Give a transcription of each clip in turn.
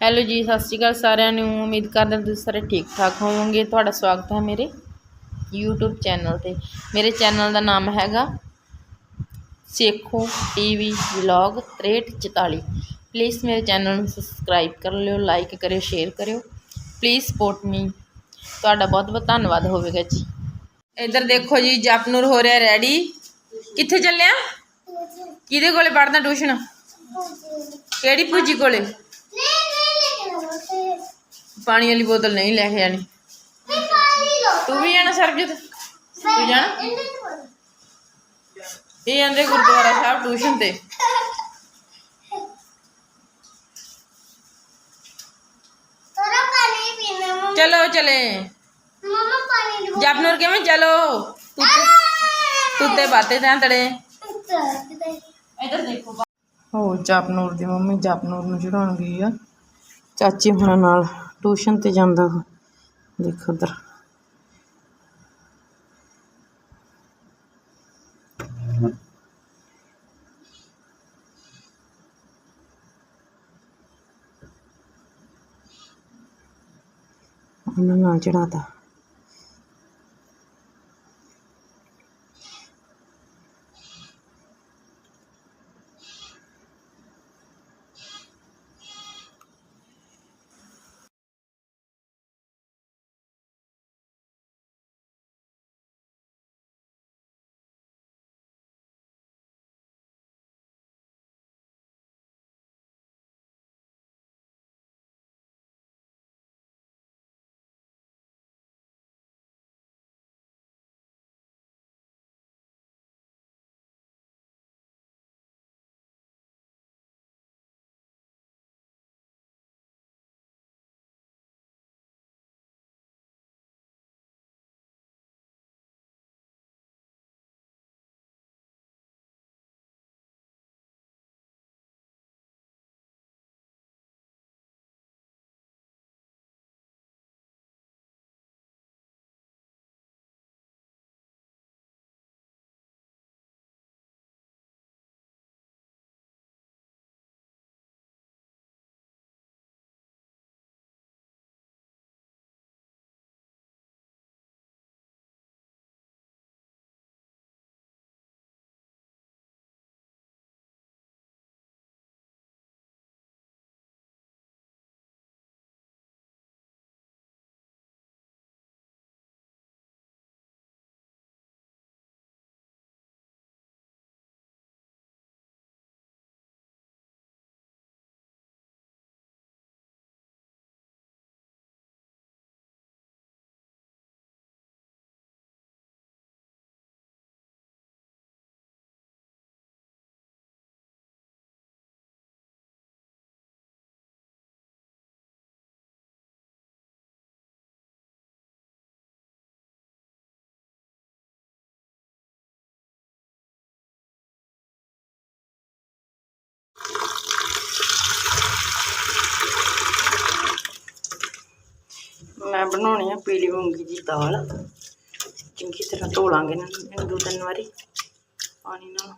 Hello ਜੀ, ਸਤਿ ਸ਼੍ਰੀ ਅਕਾਲ ਸਾਰਿਆਂ ਨੂੰ। ਉਮੀਦ ਕਰਦਾ ਤੁਸੀਂ ਸਾਰੇ ਠੀਕ ਠਾਕ ਹੋਵੋਗੇ। ਤੁਹਾਡਾ ਸਵਾਗਤ ਹੈ ਮੇਰੇ YouTube ਚੈਨਲ ਤੇ। ਮੇਰੇ ਚੈਨਲ ਦਾ ਨਾਮ ਹੈਗਾ ਸੇਖੋ ਟੀਵੀ ਵਲੌਗ 6344 ਪਲੀਜ਼ ਮੇਰੇ ਚੈਨਲ ਨੂੰ ਸਬਸਕ੍ਰਾਈਬ ਕਰ ਲਿਓ ਲਾਈਕ ਕਰਿਓ ਸ਼ੇਅਰ ਕਰਿਓ। ਪਲੀਜ਼ ਸਪੋਰਟ ਮੀ ਤੁਹਾਡਾ ਬਹੁਤ ਬਹੁਤ ਧੰਨਵਾਦ ਹੋਵੇਗਾ ਜੀ। ਇੱਧਰ ਦੇਖੋ ਜੀ, ਜਪਨੂਰ ਹੋ ਰਿਹਾ ਰੈਡੀ ਕਿੱਥੇ ਚੱਲਿਆ? ਕਿਹਦੇ ਕੋਲੇ ਪੜਦਾ ਟਿਊਸ਼ਨ ਕਿਹੜੀ ਪੂਜੀ ਕੋਲੇ? ਪਾਣੀ ਵਾਲੀ ਬੋਤਲ ਨਹੀਂ ਲੈ ਕੇ ਜਾਣੀ ਤੂੰ ਵੀ ਜਾਣਾ ਸਰਬਜੀਤ ਤੂੰ ਜਾਣਾ ਇਹ ਜਾਂਦੇ ਗੁਰਦੁਆਰਾ ਸਾਹਿਬ ਟਿਊਸ਼ਨ ਤੇ थोड़ा पानी पीना मम्मा ਚਲੋ ਚਲੇ मम्मा पानी दो ਜਪਨੂਰ ਕਿਵੇਂ ਚਲੋ ਤੂੰ ਤੂੰ ਤੇ ਬਾਤੇ ਤਾਂ ਤੜੇ ਇੱਧਰ ਦੇਖੋ ਹੋ ਜਪਨੂਰ ਦੀ ਮੰਮੀ ਜਪਨੂਰ ਨੂੰ ਚੜਾਉਣ ਗਈ ਆ ਚਾਚੇ ਹੁਣਾਂ ਨਾਲ ਟਿਊਸ਼ਨ ਤੇ ਜਾਂਦਾ ਉਹ। ਦੇਖੋ ਉਧਰ। ਉਹਨਾਂ ਨਾਲ ਚੜਾਤਾ ਮੈਂ ਬਣਾਉਣੀ ਆ ਪੀਲੀ ਮੂੰਗੀ ਦੀ ਦਾਲ। ਚੰਗੀ ਤਰ੍ਹਾਂ ਧੋ ਲਾਂਗੇ ਨਾ ਦੋ ਤਿੰਨ ਵਾਰੀ। ਪਾਣੀ ਨਾਲ।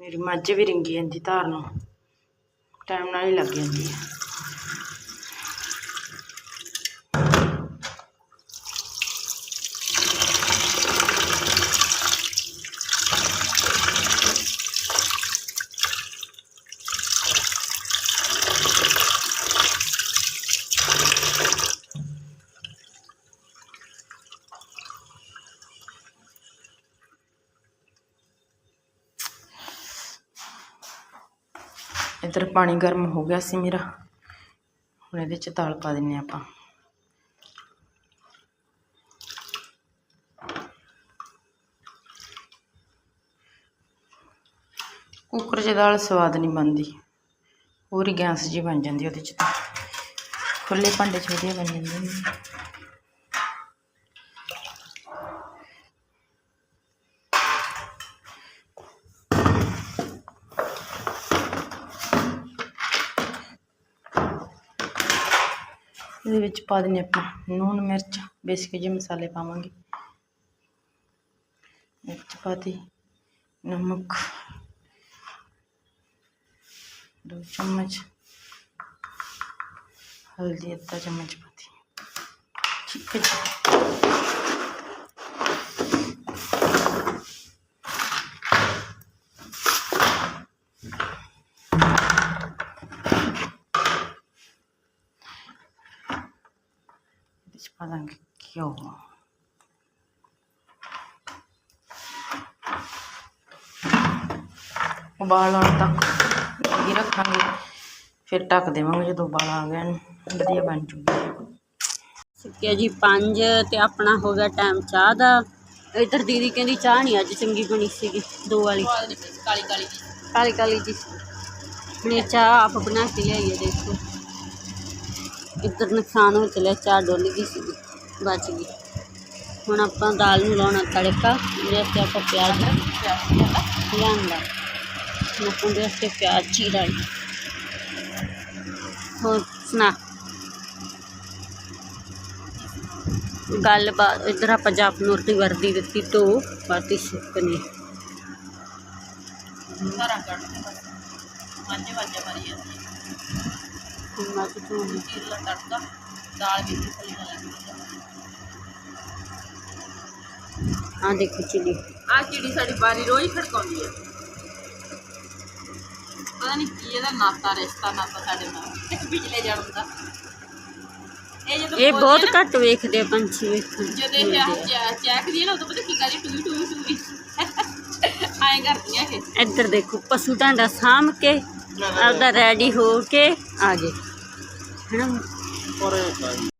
ਮੇਰੀ ਮੱਝ ਵੀ ਰਿੰਗੀ ਜਾਂਦੀ ਧਾਰ ਨੂੰ। ਟਾਈਮ ਨਾਲ ਹੀ ਲੱਗ ਜਾਂਦੀ ਹੈ ਇੱਧਰ ਪਾਣੀ ਗਰਮ ਹੋ ਗਿਆ ਸੀ ਮੇਰਾ। ਹੁਣ ਇਹਦੇ ਚ ਦਾਲ ਪਾ ਦਿੰਨੇ ਆਪਾਂ। ਕੁੱਕਰ 'ਚ ਦਾਲ ਸਵਾਦ ਨਹੀਂ ਬਣਦੀ। ਪੂਰੀ ਗੈਸ ਜੀ ਬਣ ਜਾਂਦੀ ਉਹਦੇ 'ਚ ਤਾਂ। ਖੁੱਲੇ ਭਾਂਡੇ 'ਚ ਵਧੀਆ ਬਣ ਜਾਂਦੀ ਨੇ ਵਿੱਚ ਪਾ ਦਿੰਦੇ ਆਪਾਂ। ਨੂਣ ਮਿਰਚ, ਬੇਸਿਕ ਜਿਹੇ ਮਸਾਲੇ ਪਾਵਾਂਗੇ। ਮਿਰਚ ਪਾਤੀ, ਨਮਕ, ਦੋ ਚਮਚ, ਹਲਦੀ ਅੱਧਾ ਚਮਚ ਪਾਤੀ। ਠੀਕ ਹੈ ਜੀ ਇਹਦੇ 'ਚ ਪਾ ਦਾਂਗੇ ਘਿਓ ਉਬਾਲ ਆਉਣ ਤੱਕ। ਇਹ ਰੱਖਾਂਗੇ, ਫਿਰ ਢੱਕ ਦੇਵਾਂਗੇ ਜਦੋਂ ਉਬਾਲ ਆ ਗਿਆ ਇਹਨੂੰ ਵਧੀਆ ਬਣ ਜੂਗੀ। ਸਿੱਕਿਆ ਜੀ 5 ਤੇ ਆਪਣਾ ਹੋ ਗਿਆ ਟਾਈਮ ਚਾਹ ਦਾ। ਇਧਰ ਦੀਦੀ ਕਹਿੰਦੀ ਚਾਹ ਨਹੀਂ ਅੱਜ ਚੰਗੀ ਬਣੀ ਸੀਗੀ, ਦੋ ਵਾਲੀ। ਕਾਲੀ ਕਾਲੀ ਕਾਲੀ ਕਾਲੀ ਜੀ। ਹੁਣ ਇਹ ਚਾਹ ਆਪ ਬਣਾ ਕੇ ਲਿਆਈ ਹੈ, ਦੇਖੋ। ਇੱਧਰ ਨੁਕਸਾਨ ਹੋ ਚਲਿਆ, ਚਾਹ ਡੁੱਲ ਗਈ ਸੀਗੀ, ਬਚ ਗਈ। ਹੁਣ ਆਪਾਂ ਦਾਲ ਨੂੰ ਲਾਉਣਾ ਤੜਕਾ ਇਹਦੇ ਵਾਸਤੇ ਆਪਾਂ ਪਿਆਜ਼ ਲਿਆਂਦਾ। ਹੁਣ ਆਪਾਂ ਇਹਦੇ ਵਾਸਤੇ ਪਿਆਜ਼ ਚੀਰਾ ਲਈ ਹੋਰ ਸੁਣਾ ਗੱਲਬਾਤ ਇੱਧਰ ਆਪਾਂ ਜਾਪਨੂਰ ਦੀ ਵਰਦੀ ਦਿੱਤੀ ਧੋ ਪਾਤੀ ਸੁੱਕਣੀ ਸਾਰਾ ਕੱਢ ਦੇ ਬਸ ਪੰਜ ਵਾਜੇ ਮਾਰੀ ਜਾਂਦੀ ਹੁਣ ਮੈਂ ਧੋ ਲਈ ਚੀਰ ਲਾ ਤੜਕਾ ਦਾਲ ਵਿੱਚ ਥੱਲੇ ਨਾ ਲੱਗ ਆ ਦੇਖੋ ਚਿੜੀ ਆ ਚਿੜੀ ਸਾਡੀ ਬਾਰੀ ਰੋਜ਼ ਖੜਕਾਉਂਦੀ ਹੈ ਪਤਾ ਨਹੀਂ ਕੀ ਇਹਦਾ ਨਾਤਾ ਰਿਸ਼ਤਾ ਨਾਤਾ ਸਾਡੇ ਨਾਲ। ਪਿਛਲੇ ਜਨਮ ਦਾ। ਇਹ ਜਦੋਂ ਇਹ ਬੋਲਦੀ ਬਹੁਤ ਨਾ, ਘੱਟ ਵੇਖਦੇ ਆ ਪੰਛੀ ਵੇਖਣ। ਜਦੋਂ ਇਹ ਚੈ- ਚੈਕਦੀ ਹੈ ਨਾ ਉਦੋਂ ਪਤਾ ਕੀ ਕਰਦੀ ਟੂਈ ਟੂਈ ਟੂਈ ਆਏ ਕਰਦੀਆਂ ਇਹ। ਇੱਧਰ ਦੇਖੋ ਪਸ਼ੂ ਢਾਂਡਾ ਸਾਂਭ ਕੇ ਆਪਦਾ ਰੈਡੀ ਹੋ ਕੇ ਆ ਗਏ। ਹਨਾ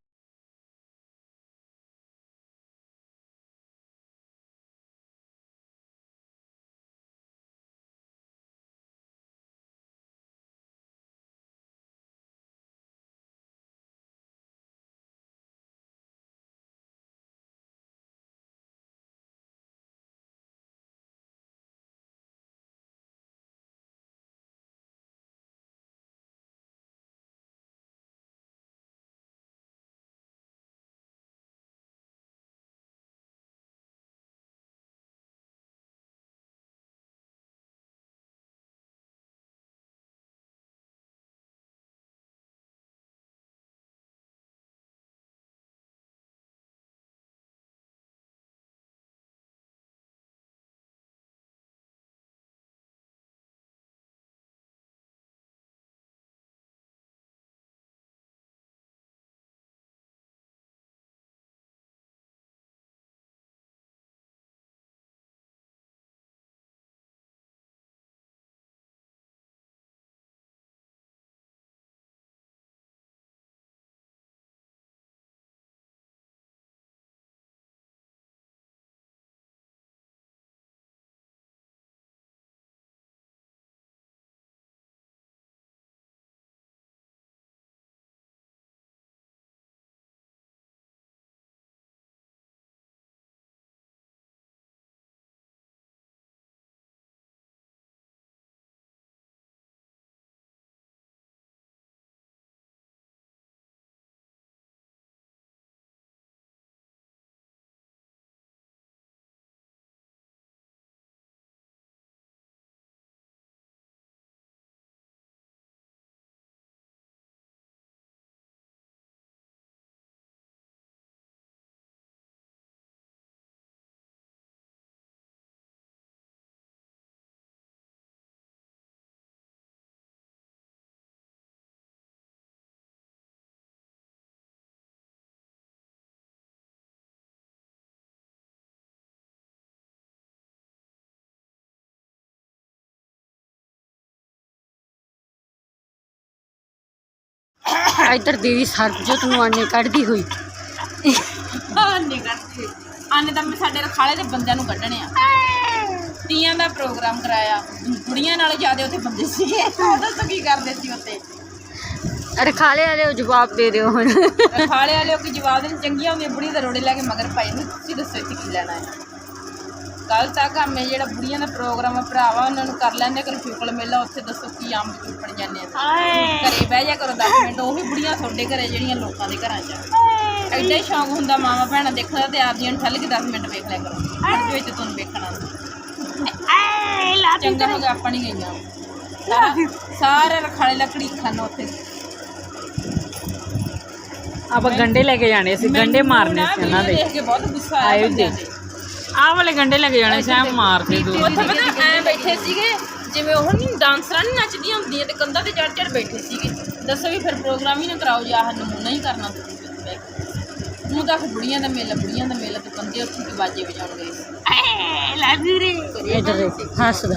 ਇੱਧਰ ਦੀਦੀ ਸਰਬਜੋਤ ਨੂੰ ਆਨੇ ਕੱਢਦੀ ਹੋਈ। ਆਨੇ ਤਾਂ ਮੈਂ ਸਾਡੇ ਰਖਾਲੇ ਦੇ ਬੰਦਿਆਂ ਨੂੰ ਕੱਢਣੇ ਆ। ਤੀਆਂ ਦਾ ਪ੍ਰੋਗਰਾਮ ਕਰਾਇਆ। ਕੁੜੀਆਂ ਨਾਲ ਜ਼ਿਆਦਾ ਉੱਥੇ ਬੰਦੇ ਸੀਗੇ। ਉਹ ਦੱਸੋ ਕੀ ਕਰਦੇ ਸੀ ਉੱਥੇ? ਰਖਾਲੇ ਵਾਲੇ ਉਹ ਜਵਾਬ ਦੇ ਦਿਓ ਹੁਣ। ਰਖਾਲੇ ਵਾਲੇ ਕੋਈ ਜਵਾਬ ਦੇਣ? ਚੰਗੀਆਂ ਹੁੰਦੀਆਂ ਬੁੜੀ ਦਾ ਰੋੜੇ ਲੈ ਕੇ ਮਗਰ ਪਾਈ ਨੂੰ। ਤੁਸੀਂ ਦੱਸੋ ਇੱਥੇ ਕੀ ਲੈਣਾ ਹੈ। ਕੱਲ ਤੱਕ ਆਮੇ ਜਿਹੜਾ ਬੁੜੀਆਂ ਦਾ ਪ੍ਰੋਗਰਾਮ ਆ ਭਰਾਵਾ ਉਹਨਾਂ ਨੂੰ ਕਰ ਲੈਂਦੇ ਕਰ ਫਿਕਲ ਮੇਲਾ ਉੱਥੇ ਦੱਸੋ ਕੀ ਆਮ ਚੁੱਪਣ ਜਾਂਦੇ ਆ। ਘਰੇ ਬਹਿ ਜਾ ਕਰੋ 10 ਮਿੰਟ ਉਹੀ ਬੁੜੀਆਂ ਤੁਹਾਡੇ ਘਰੇ ਜਿਹੜੀਆਂ ਲੋਕਾਂ ਦੇ ਘਰਾਂ 'ਚ ਆ। ਐਡਾ ਹੀ ਸ਼ੌਂਕ ਹੁੰਦਾ ਮਾਵਾ ਭੈਣਾਂ ਦੇਖਣ ਦਾ ਤੇ ਆਪਦੀਆਂ ਨੂੰ ਠੱਲ ਕੇ 10 ਮਿੰਟ ਵੇਖ ਲਿਆ ਕਰੋ। ਅੱਜ ਵਿੱਚ ਤੁਹਾਨੂੰ ਵੇਖਣਾ। ਚੰਗਾ ਹੋ ਗਿਆ ਆਪਾਂ ਨਹੀਂ ਗਈਆਂ। ਸਾਰਾ ਸਾਰੇ ਰਖਾਲੇ ਲੱਕੜੀ ਖਾਨ ਉੱਥੇ। ਆਪਾਂ ਗੰਡੇ ਲੈ ਕੇ ਜਾਣੇ ਸੀ ਗੰਡੇ ਮਾਰਨੇ ਸੀ ਉਹਨਾਂ ਦੇ। ਦੇਖ ਕੇ ਬਹੁਤ ਗੁੱਸਾ ਆਇਆ ਬੰਦਿਆਂ ਜੀ। ਤੇ। ਆਹ ਵਾਲੇ ਗੰਡੇ ਲੈ ਕੇ ਜਾਣੇ ਸੀ ਐ ਮਾਰਦੇ ਦੋ ਉੱਥੇ ਪਤਾ ਐ ਬੈਠੇ ਸੀਗੇ ਜਿਵੇਂ ਉਹ ਨਹੀਂ ਡਾਂਸਰਾਂ ਨਹੀਂ ਨੱਚਦੀਆਂ ਹੁੰਦੀਆਂ ਤੇ ਕੰਧਾਂ ਤੇ ਚੜ ਚੜ ਬੈਠੇ ਸੀਗੇ। ਦੱਸੋ ਵੀ ਫਿਰ ਪ੍ਰੋਗਰਾਮ ਹੀ ਨਾ ਕਰਾਓ ਜਾਂ ਆਹ ਨਮੂਨਾ ਹੀ ਕਰਨਾ ਤੁਸੀਂ। ਮੂੰਹ ਤੱਕ ਬੁੜੀਆਂ ਦਾ ਮੇਲਾ ਬੁੜੀਆਂ ਦਾ ਮੇਲਾ ਤੇ ਕੰਧੇ ਉੱਥੇ ਤੇ ਬਾਜੇ ਸੀ। ਐ ਲੱਗੂ ਰੇ ਇਧਰ ਹੱਸਦਾ।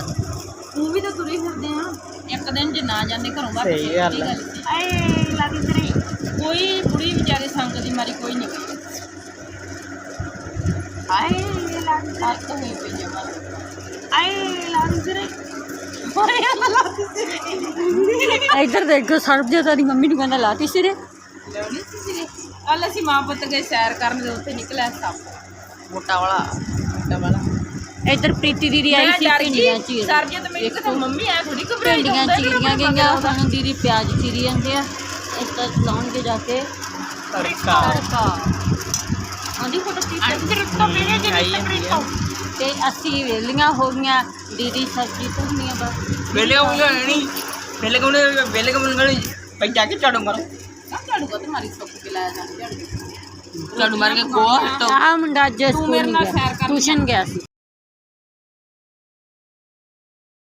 ਤੂੰ ਵੀ ਤਾਂ ਤੁਰੇ ਫਿਰਦੇ ਆ। ਇੱਕ ਦਿਨ ਜੇ ਨਾ ਜਾਂਦੇ ਘਰੋਂ ਬਾਹਰ ਸਹੀ ਗੱਲ ਐ ਲੱਗੂ ਰੇ ਕੋਈ ਬੁੜੀ ਵਿਚਾਰੇ ਸੰਗ ਦੀ ਮਾਰੀ ਕੋਈ ਨਹੀਂ। ਆਏ ਰੇ ਇੱਧਰ ਦੇਖੋ ਸਰਬਜੋਤ ਦੀ ਮੰਮੀ ਨੂੰ ਕਹਿੰਦਾ ਲਾਤੀ ਸਿਰੇ। ਸੀ ਕੱਲ ਅਸੀਂ ਮਾਂ ਪੁੱਤ ਗਏ ਸੈਰ ਕਰਨ ਦੇ ਉੱਥੇ ਨਿਕਲਿਆ ਸੱਪ। ਮੋਟਾ ਵਾਲਾ ਮੋਟਾ ਵਾਲਾ। ਇੱਧਰ ਪ੍ਰੀਤੀ ਦੀਦੀ ਆਈ ਸੀ ਭਿੰਡੀਆਂ ਚੀਰ। ਸਰਜੇ ਤੇ ਮੈਨੂੰ ਕਿਤੇ ਮੰਮੀ ਆ ਥੋੜੀ ਘਬਰਾਈ ਭਿੰਡੀਆਂ ਚੀਰੀਆਂ ਗਈਆਂ ਸਾਨੂੰ ਦੀਦੀ ਪਿਆਜ਼ ਚੀਰੀ ਜਾਂਦੇ ਆ। ਇਸ ਤਾਂ ਲਾਉਣਗੇ ਜਾ ਕੇ। ਤੜਕਾ। ਤੇ ਅਸੀਂ ਵੇਲੀਆਂ ਹੋ ਗਈਆਂ ਦੀਦੀ ਸਬਜ਼ੀ ਧੁੰਨੀਆਂ ਬਸ। ਵੇਲੇ ਕਮਲ ਨਹੀਂ ਵੇਲੇ ਕਮਲ ਵੇਲੇ ਕਮਲ ਗਲੀ ਪਈ ਜਾ ਕੇ ਝਾੜੂ ਮਾਰੋ। ਸਭ ਝਾੜੂ ਕੋ ਮਾਰੀ ਸੁੱਕ ਕੇ ਲਾਇਆ ਜਾਂਦਾ ਝਾੜੂ ਝਾੜੂ ਮਾਰ ਕੇ ਗੋਹਾ ਹਟੋ ਆਹ ਮੁੰਡਾ ਅੱਜ ਤੂੰ ਸਕੂਲ ਮੇਰੇ ਨਹੀਂ ਨਾਲ ਗਿਆ ਸੈਰ ਕਰਨ ਟਿਊਸ਼ਨ ਗਿਆ ਸੀ।